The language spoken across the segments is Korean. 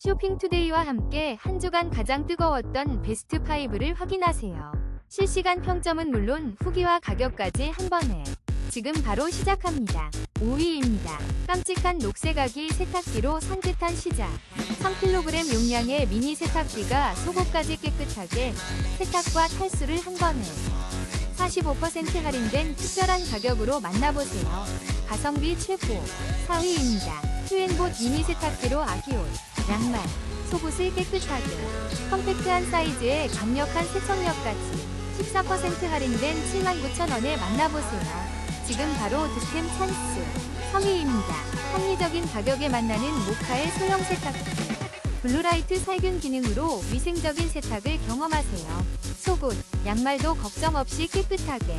쇼핑투데이와 함께 한 주간 가장 뜨거웠던 베스트 5를 확인하세요. 실시간 평점은 물론 후기와 가격까지 한 번에 지금 바로 시작합니다. 5위입니다. 깜찍한 녹색아기 세탁기로 산뜻한 시작. 3kg 용량의 미니 세탁기가 속옷까지 깨끗하게 세탁과 탈수를 한 번에 45% 할인된 특별한 가격으로 만나보세요. 가성비 최고 4위입니다. 휴엔봇 미니 세탁기로 아기옷, 양말, 속옷을 깨끗하게 컴팩트한 사이즈에 강력한 세척력까지 14% 할인된 79,000원에 만나보세요. 지금 바로 득템 찬스 3위입니다. 합리적인 가격에 만나는 모카의 소형 세탁기 블루라이트 살균 기능으로 위생적인 세탁을 경험하세요. 속옷, 양말도 걱정 없이 깨끗하게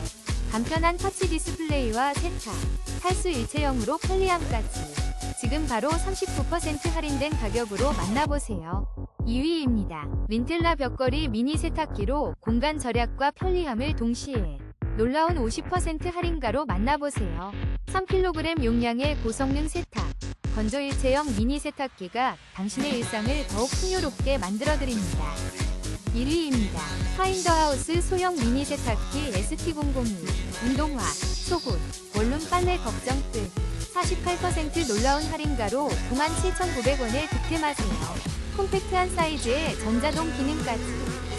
간편한 터치 디스플레이와 세탁, 탈수 일체형으로 편리함까지 지금 바로 39% 할인된 가격으로 만나보세요. 2위입니다. 린텔라 벽걸이 미니 세탁기로 공간 절약과 편리함을 동시에 놀라운 50% 할인가로 만나보세요. 3kg 용량의 고성능 세탁, 건조일체형 미니 세탁기가 당신의 일상을 더욱 풍요롭게 만들어드립니다. 1위입니다. 파인더하우스 소형 미니 세탁기 ST002 운동화, 속옷, 원룸 빨래 걱정 끝 48% 놀라운 할인가로 97,900원에 득템하세요. 콤팩트한 사이즈에 전자동 기능까지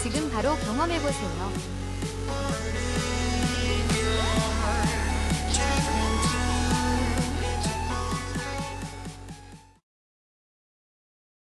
지금 바로 경험해보세요.